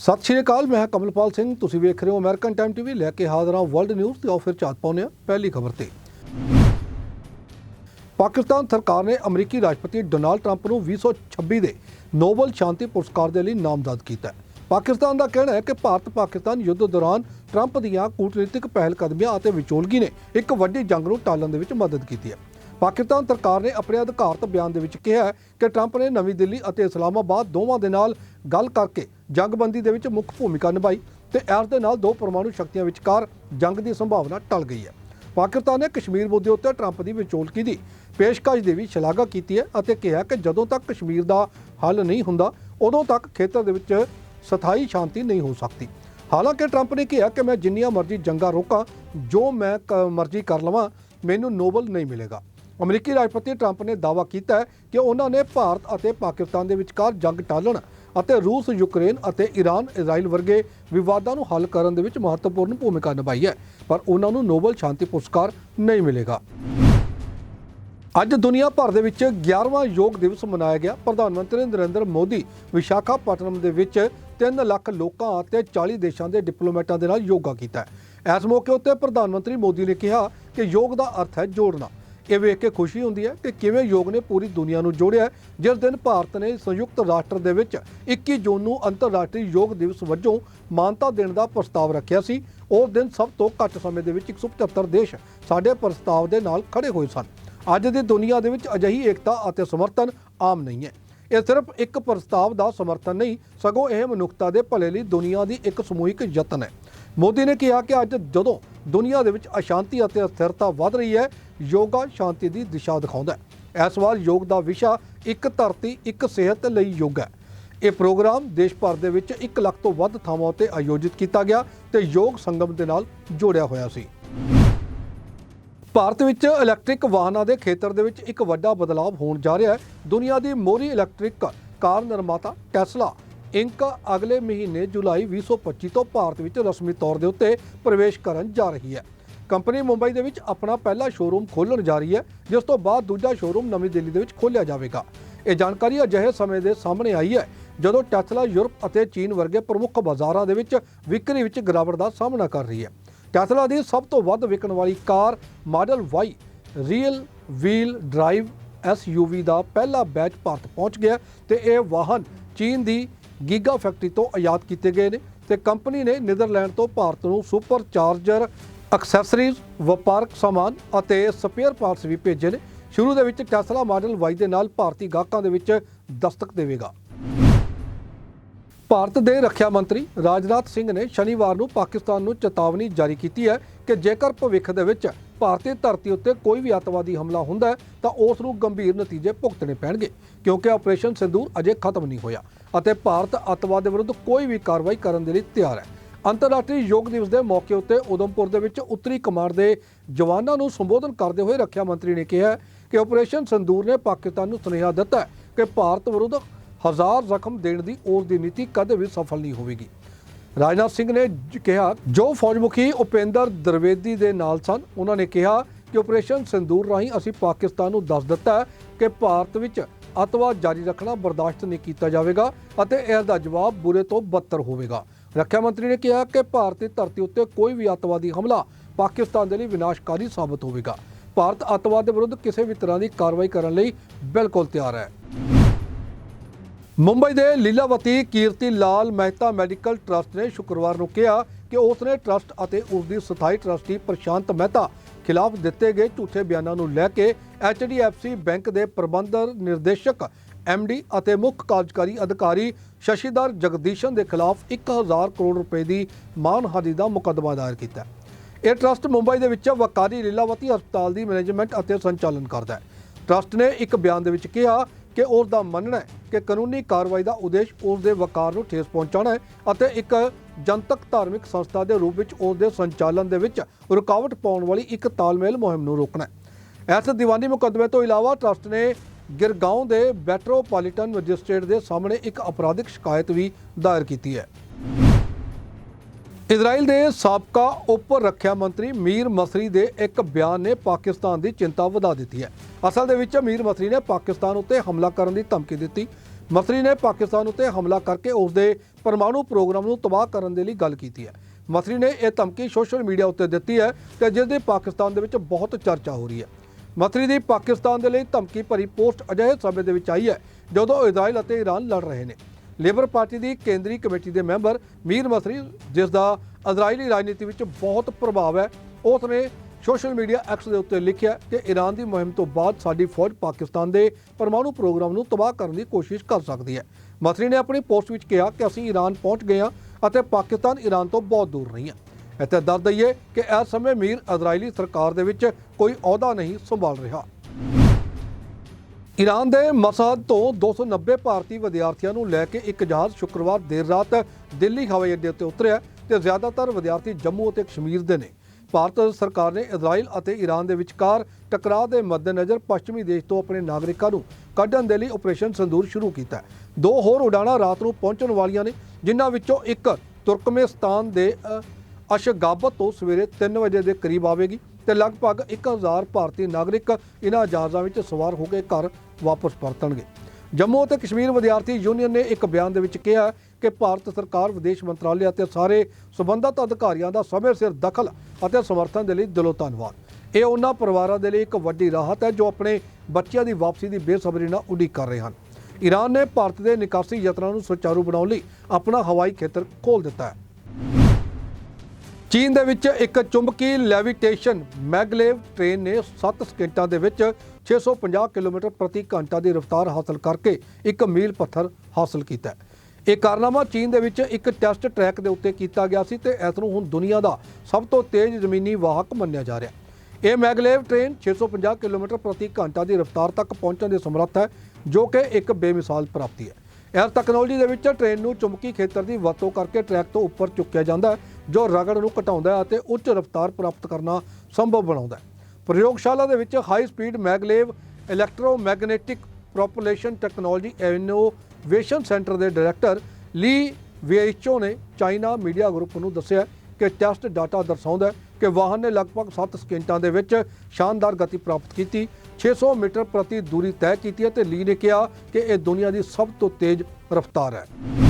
ਸਤਿ ਸ਼੍ਰੀ ਅਕਾਲ, ਮੈਂ ਕਮਲਪਾਲ ਸਿੰਘ। ਤੁਸੀਂ ਵੇਖ ਰਹੇ ਹੋ ਅਮਰੀਕਨ ਟਾਈਮ ਟੀਵੀ। ਲੈ ਕੇ ਹਾਜ਼ਰ ਹਾਂ ਵਰਲਡ ਨਿਊਜ਼ ਤੇ ਆਓ ਫਿਰ ਝਾਤ ਪਾਉਂਦੇ ਹਾਂ ਪਹਿਲੀ ਖਬਰ ਤੇ। ਪਾਕਿਸਤਾਨ ਸਰਕਾਰ ਨੇ ਅਮਰੀਕੀ ਰਾਸ਼ਟਰਪਤੀ ਡੋਨਾਲਡ ਟਰੰਪ ਨੂੰ 2026 ਦੇ ਨੋਬਲ ਸ਼ਾਂਤੀ ਪੁਰਸਕਾਰ ਦੇ ਲਈ ਨਾਮਜ਼ਦ ਕੀਤਾ ਪਾਕਿਸਤਾਨ ਦਾ ਕਹਿਣਾ ਹੈ ਕਿ ਭਾਰਤ ਪਾਕਿਸਤਾਨ ਯੁੱਧ ਦੌਰਾਨ ਟਰੰਪ ਦੀਆਂ ਕੂਟਨੀਤਿਕ ਪਹਿਲਕਦਮੀਆਂ ਅਤੇ ਵਿਚੋਲਗੀ ਨੇ ਇੱਕ ਵੱਡੀ ਜੰਗ ਨੂੰ ਟਾਲਣ ਦੇ ਵਿੱਚ ਮਦਦ ਕੀਤੀ ਹੈ। ਪਾਕਿਸਤਾਨ ਸਰਕਾਰ ਨੇ ਆਪਣੇ ਅਧਿਕਾਰਤ ਬਿਆਨ ਦੇ ਵਿੱਚ ਕਿਹਾ ਕਿ ਟਰੰਪ ਨੇ ਨਵੀਂ ਦਿੱਲੀ ਅਤੇ ਇਸਲਾਮਾਬਾਦ ਦੋਵਾਂ ਦੇ ਨਾਲ ਗੱਲ ਕਰਕੇ ਜੰਗਬੰਦੀ ਦੇ ਵਿੱਚ ਮੁੱਖ ਭੂਮਿਕਾ ਨਿਭਾਈ ਤੇ ਇਸ ਦੇ ਨਾਲ ਦੋ ਪਰਮਾਣੂ ਸ਼ਕਤੀਆਂ ਵਿਚਕਾਰ ਜੰਗ ਦੀ ਸੰਭਾਵਨਾ ਟਲ ਗਈ ਹੈ। ਪਾਕਿਸਤਾਨ ਨੇ ਕਸ਼ਮੀਰ ਮੁੱਦੇ ਉੱਤੇ ਟਰੰਪ ਦੀ ਵਿਚੋਲਕੀ ਦੀ ਪੇਸ਼ਕਸ਼ ਦੀ ਵੀ ਸ਼ਲਾਘਾ ਕੀਤੀ ਹੈ ਅਤੇ ਕਿਹਾ ਕਿ ਜਦੋਂ ਤੱਕ ਕਸ਼ਮੀਰ ਦਾ ਹੱਲ ਨਹੀਂ ਹੁੰਦਾ, ਉਦੋਂ ਤੱਕ ਖੇਤਰ ਦੇ ਵਿੱਚ ਸਥਾਈ ਸ਼ਾਂਤੀ ਨਹੀਂ ਹੋ ਸਕਦੀ। ਹਾਲਾਂਕਿ ਟਰੰਪ ਨੇ ਕਿਹਾ ਕਿ ਮੈਂ ਜਿੰਨੀਆਂ ਮਰਜ਼ੀ ਜੰਗਾਂ ਰੋਕਾਂ, ਜੋ ਮੈਂ ਕ- ਮਰਜ਼ੀ ਕਰ ਲਵਾਂ, ਮੈਨੂੰ ਨੋਬਲ ਨਹੀਂ ਮਿਲੇਗਾ। ਅਮਰੀਕੀ ਰਾਸ਼ਟਰਪਤੀ ਟਰੰਪ ਨੇ ਦਾਅਵਾ ਕੀਤਾ ਕਿ ਉਹਨਾਂ ਨੇ ਭਾਰਤ ਅਤੇ ਪਾਕਿਸਤਾਨ ਦੇ ਵਿਚਕਾਰ ਜੰਗ ਟਾਲਣ ਅਤੇ ਰੂਸ, ਯੂਕਰੇਨ ਅਤੇ ਈਰਾਨ ਇਜ਼ਰਾਈਲ ਵਰਗੇ ਵਿਵਾਦਾਂ ਨੂੰ ਹੱਲ ਕਰਨ ਦੇ ਵਿੱਚ ਮਹੱਤਵਪੂਰਨ ਭੂਮਿਕਾ ਨਿਭਾਈ ਹੈ, ਪਰ ਉਹਨਾਂ ਨੂੰ ਨੋਬਲ ਸ਼ਾਂਤੀ ਪੁਰਸਕਾਰ ਨਹੀਂ ਮਿਲੇਗਾ। ਅੱਜ ਦੁਨੀਆ ਭਰ ਦੇ ਵਿੱਚ 11ਵਾਂ ਯੋਗ ਦਿਵਸ ਮਨਾਇਆ ਗਿਆ। ਪ੍ਰਧਾਨ ਮੰਤਰੀ ਨਰਿੰਦਰ ਮੋਦੀ ਵਿਸ਼ਾਖਾਪਟਨਮ ਦੇ ਵਿੱਚ 3 ਲੱਖ ਲੋਕਾਂ ਅਤੇ 40 ਦੇਸ਼ਾਂ ਦੇ ਡਿਪਲੋਮੈਟਾਂ ਦੇ ਨਾਲ ਯੋਗਾ ਕੀਤਾ ਇਸ ਮੌਕੇ ਉੱਤੇ ਪ੍ਰਧਾਨ ਮੰਤਰੀ ਮੋਦੀ ਨੇ ਕਿਹਾ ਕਿ ਯੋਗ ਦਾ ਅਰਥ ਹੈ ਜੋੜਨਾ। ਇਹ ਵੇਖ ਕੇ ਖੁਸ਼ੀ ਹੁੰਦੀ ਹੈ ਕਿ ਕਿਵੇਂ ਯੋਗ ਨੇ ਪੂਰੀ ਦੁਨੀਆ ਨੂੰ ਜੋੜਿਆ ਜਿਸ ਦਿਨ ਭਾਰਤ ਨੇ ਸੰਯੁਕਤ ਰਾਸ਼ਟਰ ਦੇ ਵਿੱਚ 21 ਜੂਨ ਨੂੰ ਅੰਤਰਰਾਸ਼ਟਰੀ ਯੋਗ ਦਿਵਸ ਵਜੋਂ ਮਾਨਤਾ ਦੇਣ ਦਾ ਪ੍ਰਸਤਾਵ ਰੱਖਿਆ ਸੀ ਉਸ ਦਿਨ ਸਭ ਤੋਂ ਘੱਟ ਸਮੇਂ ਦੇ ਵਿੱਚ 175 ਦੇਸ਼ ਸਾਡੇ ਪ੍ਰਸਤਾਵ ਦੇ ਨਾਲ ਖੜੇ ਹੋਏ ਸਨ। ਅੱਜ ਦੀ ਦੁਨੀਆ ਦੇ ਵਿੱਚ ਅਜਿਹੀ ਏਕਤਾ ਅਤੇ ਸਮਰਥਨ ਆਮ ਨਹੀਂ ਹੈ। ਇਹ ਸਿਰਫ ਇੱਕ ਪ੍ਰਸਤਾਵ ਦਾ ਸਮਰਥਨ ਨਹੀਂ, ਸਗੋਂ ਇਹ ਮਨੁੱਖਤਾ ਦੇ ਭਲੇ ਲਈ ਦੁਨੀਆ ਦੀ ਇੱਕ ਸਮੂਹਿਕ ਯਤਨ ਹੈ। ਮੋਦੀ ਨੇ ਕਿਹਾ ਕਿ ਅੱਜ ਜਦੋਂ ਦੁਨੀਆ ਦੇ ਵਿੱਚ ਅਸ਼ਾਂਤੀ ਅਤੇ ਅਸਥਿਰਤਾ ਵੱਧ ਰਹੀ ਹੈ, ਯੋਗਾ ਸ਼ਾਂਤੀ ਦੀ ਦਿਸ਼ਾ ਦਿਖਾਉਂਦਾ ਹੈ। ਇਸ ਵਾਰ ਯੋਗ ਦਾ ਵਿਸ਼ਾ ਇੱਕ ਧਰਤੀ, ਇੱਕ ਸਿਹਤ ਲਈ ਯੋਗਾ ਹੈ। ਇਹ ਪ੍ਰੋਗਰਾਮ ਦੇਸ਼ ਭਰ ਦੇ ਵਿੱਚ 1 ਲੱਖ ਤੋਂ ਵੱਧ ਥਾਵਾਂ ਉੱਤੇ ਆਯੋਜਿਤ ਕੀਤਾ ਗਿਆ ਤੇ ਯੋਗ ਸੰਗਮ ਦੇ ਨਾਲ ਜੋੜਿਆ ਹੋਇਆ ਸੀ। ਭਾਰਤ ਵਿੱਚ ਇਲੈਕਟ੍ਰਿਕ ਵਾਹਨਾਂ ਦੇ ਖੇਤਰ ਦੇ ਵਿੱਚ ਇੱਕ ਵੱਡਾ ਬਦਲਾਅ ਹੋਣ ਜਾ ਰਿਹਾ ਹੈ। ਦੁਨੀਆ ਦੀ ਮੋਹਰੀ ਇਲੈਕਟ੍ਰਿਕ ਕਾਰ ਨਿਰਮਾਤਾ ਟੈਸਲਾ ਇੰਕ ਅਗਲੇ ਮਹੀਨੇ ਜੁਲਾਈ 2025 ਤੋਂ ਭਾਰਤ ਵਿੱਚ ਰਸਮੀ ਤੌਰ ਦੇ ਉੱਤੇ ਪ੍ਰਵੇਸ਼ ਕਰਨ ਜਾ ਰਹੀ ਹੈ। ਕੰਪਨੀ ਮੁੰਬਈ ਦੇ ਵਿੱਚ ਆਪਣਾ ਪਹਿਲਾ ਸ਼ੋਰੂਮ ਖੋਲ੍ਹਣ ਜਾ ਰਹੀ ਹੈ, ਜਿਸ ਤੋਂ ਬਾਅਦ ਦੂਜਾ ਸ਼ੋਰੂਮ ਨਵੀਂ ਦਿੱਲੀ ਦੇ ਵਿੱਚ ਖੋਲ੍ਹਿਆ ਜਾਵੇਗਾ। ਇਹ ਜਾਣਕਾਰੀ ਅਜਿਹੇ ਸਮੇਂ ਦੇ ਸਾਹਮਣੇ ਆਈ ਹੈ, ਜਦੋਂ ਟੈਸਲਾ ਯੂਰਪ ਅਤੇ ਚੀਨ ਵਰਗੇ ਪ੍ਰਮੁੱਖ ਬਾਜ਼ਾਰਾਂ ਦੇ ਵਿੱਚ ਵਿਕਰੀ ਵਿੱਚ ਗਿਰਾਵਟ ਦਾ ਸਾਹਮਣਾ ਕਰ ਰਹੀ ਹੈ। ਟੈਸਲਾ ਦੀ ਸਭ ਤੋਂ ਵੱਧ ਵਿਕਣ ਵਾਲੀ car model Y rear wheel drive SUV ਦਾ ਪਹਿਲਾ ਬੈਚ ਭਾਰਤ ਪਹੁੰਚ ਗਿਆ ਤੇ ਇਹ ਵਾਹਨ ਚੀਨ ਦੀ ਗੀਗਾ ਫੈਕਟਰੀ ਤੋਂ ਆਯਾਤ ਕੀਤੇ ਗਏ ਨੇ ਤੇ ਕੰਪਨੀ ਨੇ ਨੀਦਰਲੈਂਡ ਤੋਂ ਭਾਰਤ ਨੂੰ ਸੁਪਰ ਚਾਰਜਰ ਐਕਸੈਸਰੀਜ਼ ਵਪਾਰਕ ਸਾਮਾਨ ਅਤੇ ਸਪੇਅਰ ਪਾਰਟਸ ਵੀ ਭੇਜੇ ਨੇ। ਸ਼ੁਰੂ ਦੇ ਵਿੱਚ ਟੈਸਲਾ ਮਾਡਲ Y ਦੇ ਨਾਲ ਭਾਰਤੀ ਗਾਹਕਾਂ ਦੇ ਵਿੱਚ ਦਸਤਕ ਦੇਵੇਗਾ। ਭਾਰਤ ਦੇ ਰੱਖਿਆ ਮੰਤਰੀ ਰਾਜਨਾਥ ਸਿੰਘ ਨੇ ਸ਼ਨੀਵਾਰ ਨੂੰ ਪਾਕਿਸਤਾਨ ਨੂੰ ਚੇਤਾਵਨੀ ਜਾਰੀ ਕੀਤੀ ਹੈ ਕਿ ਜੇਕਰ ਭਵਿੱਖ ਦੇ ਵਿੱਚ ਭਾਰਤੀ ਧਰਤੀ ਉੱਤੇ ਕੋਈ ਵੀ ਅੱਤਵਾਦੀ ਹਮਲਾ ਹੁੰਦਾ ਤਾਂ ਉਸ ਨੂੰ ਗੰਭੀਰ ਨਤੀਜੇ ਭੁਗਤਣੇ ਪੈਣਗੇ, ਕਿਉਂਕਿ ਆਪਰੇਸ਼ਨ ਸਿੰਦੂਰ ਅਜੇ ਖਤਮ ਨਹੀਂ ਹੋਇਆ ਅਤੇ ਭਾਰਤ ਅੱਤਵਾਦ ਦੇ ਵਿਰੁੱਧ ਕੋਈ ਵੀ ਕਾਰਵਾਈ ਕਰਨ ਦੇ ਲਈ ਤਿਆਰ ਹੈ। ਅੰਤਰਰਾਸ਼ਟਰੀ ਯੋਗ ਦਿਵਸ ਦੇ ਮੌਕੇ ਉੱਤੇ ਉਦਮਪੁਰ ਦੇ ਵਿੱਚ ਉੱਤਰੀ ਕਮਾਂਡ ਦੇ ਜਵਾਨਾਂ ਨੂੰ ਸੰਬੋਧਨ ਕਰਦੇ ਹੋਏ ਰੱਖਿਆ ਮੰਤਰੀ ਨੇ ਕਿਹਾ ਕਿ ਆਪਰੇਸ਼ਨ ਸਿੰਦੂਰ ਨੇ ਪਾਕਿਸਤਾਨ ਨੂੰ ਸੁਨੇਹਾ ਦਿੱਤਾ ਕਿ ਭਾਰਤ ਵਿਰੁੱਧ ਹਜ਼ਾਰ ਜ਼ਖਮ ਦੇਣ ਦੀ ਉਸ ਦੀ ਨੀਤੀ ਕਦੇ ਵੀ ਸਫਲ ਨਹੀਂ ਹੋਵੇਗੀ। ਰਾਜਨਾਥ ਸਿੰਘ ਨੇ ਕਿਹਾ, ਜੋ ਫੌਜ ਮੁਖੀ ਉਪੇਂਦਰ ਦਰਵੇਦੀ ਦੇ ਨਾਲ ਸਨ, ਉਹਨਾਂ ਨੇ ਕਿਹਾ ਕਿ ਆਪਰੇਸ਼ਨ ਸਿੰਦੂਰ ਰਾਹੀਂ ਅਸੀਂ ਪਾਕਿਸਤਾਨ ਨੂੰ ਦੱਸ ਦਿੱਤਾ ਕਿ ਭਾਰਤ ਵਿੱਚ ਅਤਵਾਦ ਜਾਰੀ ਰੱਖਣਾ ਬਰਦਾਸ਼ਤ ਨਹੀਂ ਕੀਤਾ ਜਾਵੇਗਾ ਅਤੇ ਇਸ ਦਾ ਜਵਾਬ ਬੁਰੇ ਤੋਂ ਬਦਤਰ ਹੋਵੇਗਾ। ਰੱਖਿਆ ਮੰਤਰੀ ਨੇ ਕਿਹਾ ਕਿ ਭਾਰਤੀ ਧਰਤੀ ਉੱਤੇ ਕੋਈ ਵੀ ਅਤਵਾਦੀ ਹਮਲਾ ਪਾਕਿਸਤਾਨ ਦੇ ਲਈ ਵਿਨਾਸ਼ਕਾਰੀ ਸਾਬਤ ਹੋਵੇਗਾ। ਭਾਰਤ ਅਤਵਾਦ ਦੇ ਵਿਰੁੱਧ ਕਿਸੇ ਵੀ ਤਰ੍ਹਾਂ ਦੀ ਕਾਰਵਾਈ ਕਰਨ ਲਈ ਬਿਲਕੁਲ ਤਿਆਰ ਹੈ। ਮੁੰਬਈ ਦੇ ਲੀਲਾਵਤੀ ਕੀਰਤੀ ਲਾਲ ਮਹਿਤਾ ਮੈਡੀਕਲ ਟਰਸਟ ਨੇ ਸ਼ੁੱਕਰਵਾਰ ਨੂੰ ਕਿਹਾ ਕਿ ਉਸ ਨੇ ਟਰਸਟ ਅਤੇ ਉਸ ਦੀ ਸਥਾਈ ਟਰਸਟੀ ਪ੍ਰਸ਼ਾਂਤ ਮਹਿਤਾ ਖਿਲਾਫ ਦਿੱਤੇ ਗਏ ਝੂਠੇ ਬਿਆਨਾਂ ਨੂੰ ਲੈ ਕੇ HDFC ਬੈਂਕ ਦੇ ਪ੍ਰਬੰਧਕ ਨਿਰਦੇਸ਼ਕ MD ਅਤੇ ਮੁੱਖ ਕਾਰਜਕਾਰੀ ਅਧਿਕਾਰੀ ਸ਼ਸ਼ੀਧਰ ਜਗਦੀਸ਼ਨ ਦੇ ਖਿਲਾਫ 1000 ਕਰੋੜ ਰੁਪਏ ਦੀ ਮਾਨਹਾਨੀ ਦਾ ਮੁਕੱਦਮਾ ਦਾਇਰ ਕੀਤਾ। ਇਹ ਟਰਸਟ ਮੁੰਬਈ ਦੇ ਵਿੱਚ ਵਕਾਰੀ ਲੀਲਾਵਤੀ ਹਸਪਤਾਲ ਦੀ ਮੈਨੇਜਮੈਂਟ ਅਤੇ ਸੰਚਾਲਨ ਕਰਦਾ ਹੈ। ਟਰਸਟ ਨੇ ਇੱਕ ਬਿਆਨ ਦੇ ਵਿੱਚ ਕਿਹਾ ਕਿ ਉਸ ਦਾ ਮੰਨਣਾ ਹੈ ਕਿ ਕਾਨੂੰਨੀ ਕਾਰਵਾਈ ਦਾ ਉਦੇਸ਼ ਉਸ ਦੇ ਵਕਾਰ ਨੂੰ ਠੇਸ ਪਹੁੰਚਾਉਣਾ ਹੈ ਅਤੇ ਇੱਕ ਜਨਤਕ ਧਾਰਮਿਕ ਸੰਸਥਾ ਦੇ ਰੂਪ ਵਿੱਚ ਉਸ ਦੇ ਸੰਚਾਲਨ ਦੇ ਵਿੱਚ ਰੁਕਾਵਟ ਪਾਉਣ ਵਾਲੀ ਇੱਕ ਤਾਲਮੇਲ ਮੁਹਿੰਮ ਨੂੰ ਰੋਕਣਾ ਹੈ। ਇਸ ਦੀਵਾਨੀ ਮੁਕੱਦਮੇ ਤੋਂ ਇਲਾਵਾ ਟਰਸਟ ਨੇ ਗਿਰਗਾਉਂ ਦੇ ਮੈਟਰੋਪੋਲੀਟਨ ਮੈਜਿਸਟ੍ਰੇਟ ਦੇ ਸਾਹਮਣੇ ਇੱਕ ਅਪਰਾਧਿਕ ਸ਼ਿਕਾਇਤ ਵੀ ਦਾਇਰ ਕੀਤੀ ਹੈ। ਇਜ਼ਰਾਈਲ ਦੇ ਸਾਬਕਾ ਉਪ ਰੱਖਿਆ ਮੰਤਰੀ ਮੀਰ ਮਸਰੀ ਦੇ ਇੱਕ ਬਿਆਨ ਨੇ ਪਾਕਿਸਤਾਨ ਦੀ ਚਿੰਤਾ ਵਧਾ ਦਿੱਤੀ ਹੈ। ਅਸਲ ਦੇ ਵਿੱਚ ਮੀਰ ਮਸਰੀ ਨੇ ਪਾਕਿਸਤਾਨ ਉੱਤੇ ਹਮਲਾ ਕਰਨ ਦੀ ਧਮਕੀ ਦਿੱਤੀ। ਮਸਰੀ ਨੇ ਪਾਕਿਸਤਾਨ ਉੱਤੇ ਹਮਲਾ ਕਰਕੇ ਉਸ ਦੇ ਪਰਮਾਣੂ ਪ੍ਰੋਗਰਾਮ ਨੂੰ ਤਬਾਹ ਕਰਨ ਦੇ ਲਈ ਗੱਲ ਕੀਤੀ ਹੈ। ਮਸਰੀ ਨੇ ਇਹ ਧਮਕੀ ਸੋਸ਼ਲ ਮੀਡੀਆ ਉੱਤੇ ਦਿੱਤੀ ਹੈ ਤੇ ਜਿਸ ਦੀ ਪਾਕਿਸਤਾਨ ਦੇ ਵਿੱਚ ਬਹੁਤ ਚਰਚਾ ਹੋ ਰਹੀ ਹੈ। ਮਸਰੀ ਦੀ ਪਾਕਿਸਤਾਨ ਦੇ ਲਈ ਧਮਕੀ ਭਰੀ ਪੋਸਟ ਅਜਿਹੇ ਸਮੇਂ ਦੇ ਵਿੱਚ ਆਈ ਹੈ ਜਦੋਂ ਇਜ਼ਰਾਈਲ ਅਤੇ ਈਰਾਨ ਲੜ ਰਹੇ ਨੇ। ਲੇਬਰ ਪਾਰਟੀ ਦੀ ਕੇਂਦਰੀ ਕਮੇਟੀ ਦੇ ਮੈਂਬਰ ਮੀਰ ਮਸਰੀ, ਜਿਸ ਦਾ ਇਜ਼ਰਾਈਲੀ ਰਾਜਨੀਤੀ ਵਿੱਚ ਬਹੁਤ ਪ੍ਰਭਾਵ ਹੈ, ਉਸ ਨੇ ਸੋਸ਼ਲ ਮੀਡੀਆ ਐਕਸ ਦੇ ਉੱਤੇ ਲਿਖਿਆ ਕਿ ਈਰਾਨ ਦੀ ਮੁਹਿੰਮ ਤੋਂ ਬਾਅਦ ਸਾਡੀ ਫੌਜ ਪਾਕਿਸਤਾਨ ਦੇ ਪਰਮਾਣੂ ਪ੍ਰੋਗਰਾਮ ਨੂੰ ਤਬਾਹ ਕਰਨ ਦੀ ਕੋਸ਼ਿਸ਼ ਕਰ ਸਕਦੀ ਹੈ। ਮਸਰੀ ਨੇ ਆਪਣੀ ਪੋਸਟ ਵਿੱਚ ਕਿਹਾ ਕਿ ਅਸੀਂ ਈਰਾਨ ਪਹੁੰਚ ਗਏ ਹਾਂ ਅਤੇ ਪਾਕਿਸਤਾਨ ਈਰਾਨ ਤੋਂ ਬਹੁਤ ਦੂਰ ਨਹੀਂ ਹੈ। ਇੱਥੇ ਦੱਸ ਦਈਏ ਕਿ ਇਸ ਸਮੇਂ ਮੀਰ ਇਜ਼ਰਾਈਲੀ ਸਰਕਾਰ ਦੇ ਵਿੱਚ ਕੋਈ ਅਹੁਦਾ ਨਹੀਂ ਸੰਭਾਲ ਰਿਹਾ। ਈਰਾਨ ਦੇ ਮਸਾਦ ਤੋਂ 290 ਭਾਰਤੀ ਵਿਦਿਆਰਥੀਆਂ ਨੂੰ ਲੈ ਕੇ ਇੱਕ ਜਹਾਜ਼ ਸ਼ੁੱਕਰਵਾਰ ਦੇਰ ਰਾਤ ਦਿੱਲੀ ਹਵਾਈ ਅੱਡੇ ਉੱਤੇ ਉਤਰਿਆ ਤੇ ਜ਼ਿਆਦਾਤਰ ਵਿਦਿਆਰਥੀ ਜੰਮੂ ਅਤੇ ਕਸ਼ਮੀਰ ਦੇ ਨੇ। ਭਾਰਤ ਸਰਕਾਰ ਨੇ ਇਜ਼ਰਾਈਲ ਅਤੇ ਈਰਾਨ ਦੇ ਵਿਚਕਾਰ ਟਕਰਾਅ ਦੇ ਮੱਦੇਨਜ਼ਰ ਪੱਛਮੀ ਦੇਸ਼ ਤੋਂ ਆਪਣੇ ਨਾਗਰਿਕਾਂ ਨੂੰ ਕੱਢਣ ਦੇ ਲਈ ਆਪਰੇਸ਼ਨ ਸੰਦੂਰ ਸ਼ੁਰੂ ਕੀਤਾ ਦੋ ਹੋਰ ਉਡਾਣਾਂ ਰਾਤ ਨੂੰ ਪਹੁੰਚਣ ਵਾਲੀਆਂ ਨੇ ਜਿਨ੍ਹਾਂ ਵਿੱਚੋਂ ਇੱਕ ਤੁਰਕਮੇਸਤਾਨ ਦੇ ਅ, ਅਸ਼ਗਾਬਤ ਤੋਂ ਸਵੇਰੇ 3 ਵਜੇ ਦੇ ਕਰੀਬ ਆਵੇਗੀ ਤੇ ਲਗਭਗ 1000 ਭਾਰਤੀ ਨਾਗਰਿਕ ਇਹਨਾਂ ਜਹਾਜ਼ਾਂ ਵਿੱਚ ਸਵਾਰ ਹੋ ਕੇ ਘਰ ਵਾਪਸ ਪਰਤਣਗੇ। ਜੰਮੂ ਅਤੇ ਕਸ਼ਮੀਰ ਵਿਦਿਆਰਥੀ ਯੂਨੀਅਨ ਨੇ ਇੱਕ ਬਿਆਨ ਦੇ ਵਿੱਚ ਕਿਹਾ ਕਿ ਭਾਰਤ ਸਰਕਾਰ ਵਿਦੇਸ਼ ਮੰਤਰਾਲੇ ਅਤੇ ਸਾਰੇ ਸਬੰਧਤ ਅਧਿਕਾਰੀਆਂ ਦਾ ਸਮੇਂ ਸਿਰ ਦਖਲ ਅਤੇ ਸਮਰਥਨ ਦੇ ਲਈ ਦਿਲੋਂ ਧੰਨਵਾਦ। ਇਹ ਉਹਨਾਂ ਪਰਿਵਾਰਾਂ ਦੇ ਲਈ ਇੱਕ ਵੱਡੀ ਰਾਹਤ ਹੈ ਜੋ ਆਪਣੇ ਬੱਚਿਆਂ ਦੀ ਵਾਪਸੀ ਦੀ ਬੇਸਬਰੀ ਨਾਲ ਉਡੀਕ ਕਰ ਰਹੇ ਹਨ। ਈਰਾਨ ਨੇ ਭਾਰਤ ਦੇ ਨਿਕਾਸੀ ਯਤਨਾਂ ਨੂੰ ਸੁਚਾਰੂ ਬਣਾਉਣ ਲਈ ਆਪਣਾ ਹਵਾਈ ਖੇਤਰ ਖੋਲ੍ਹ ਦਿੱਤਾ ਹੈ। ਚੀਨ ਦੇ ਵਿੱਚ ਇੱਕ ਚੁੰਬਕੀ ਲੈਵਿਟੇਸ਼ਨ ਮੈਗਲੇਵ ਟ੍ਰੇਨ ਨੇ 7 ਸਕਿੰਟਾਂ ਦੇ ਵਿੱਚ 650 ਕਿਲੋਮੀਟਰ ਪ੍ਰਤੀ ਘੰਟਾ ਦੀ ਰਫ਼ਤਾਰ ਹਾਸਲ ਕਰਕੇ ਇੱਕ ਮੀਲ ਪੱਥਰ ਹਾਸਲ ਕੀਤਾ ਹੈ। ਇਹ ਕਾਰਨਾਮਾ ਚੀਨ ਦੇ ਵਿੱਚ ਇੱਕ ਟੈਸਟ ਟਰੈਕ ਦੇ ਉੱਤੇ ਕੀਤਾ ਗਿਆ ਸੀ ਤੇ ਇਸ ਨੂੰ ਹੁਣ ਦੁਨੀਆ ਦਾ ਸਭ ਤੋਂ ਤੇਜ਼ ਜ਼ਮੀਨੀ ਵਾਹਕ ਮੰਨਿਆ ਜਾ ਰਿਹਾ ਹੈ। ਇਹ ਮੈਗਲੇਵ ਟ੍ਰੇਨ 650 ਕਿਲੋਮੀਟਰ ਪ੍ਰਤੀ ਘੰਟਾ ਦੀ ਰਫ਼ਤਾਰ ਤੱਕ ਪਹੁੰਚਣ ਦੇ ਸਮਰੱਥ ਹੈ, ਜੋ ਕਿ ਇੱਕ ਬੇਮਿਸਾਲ ਪ੍ਰਾਪਤੀ ਹੈ। ਇਸ ਟੈਕਨੋਲੋਜੀ ਦੇ ਵਿੱਚ ਟ੍ਰੇਨ ਨੂੰ ਚੁੰਬਕੀ ਖੇਤਰ ਦੀ ਵਰਤੋਂ ਕਰਕੇ ਟਰੈਕ ਤੋਂ ਉੱਪਰ ਚੁੱਕਿਆ ਜਾਂਦਾ ਹੈ ਜੋ ਰਗੜ ਨੂੰ ਘਟਾਉਂਦਾ ਹੈ ਅਤੇ ਉੱਚ ਰਫ਼ਤਾਰ ਪ੍ਰਾਪਤ ਕਰਨਾ ਸੰਭਵ ਬਣਾਉਂਦਾ ਹੈ। ਪ੍ਰਯੋਗਸ਼ਾਲਾ ਦੇ ਵਿੱਚ high speed maglev electromagnetic propulsion technology innovation centre ਦੇ ਡਾਇਰੈਕਟਰ ਲੀ ਵੀਐਚਓ ਨੇ ਚਾਈਨਾ ਮੀਡੀਆ ਗਰੁੱਪ ਨੂੰ ਦੱਸਿਆ ਕਿ ਟੈਸਟ ਡਾਟਾ ਦਰਸਾਉਂਦਾ ਕਿ ਵਾਹਨ ਨੇ ਲਗਭਗ 7 ਸਕਿੰਟਾਂ ਦੇ ਵਿੱਚ ਸ਼ਾਨਦਾਰ ਗਤੀ ਪ੍ਰਾਪਤ ਕੀਤੀ 600 ਮੀਟਰ ਪ੍ਰਤੀ ਦੂਰੀ ਤੈਅ ਕੀਤੀ ਅਤੇ ਲੀ ਨੇ ਕਿਹਾ ਕਿ ਇਹ ਦੁਨੀਆ ਦੀ ਸਭ ਤੋਂ ਤੇਜ਼ ਰਫ਼ਤਾਰ ਹੈ।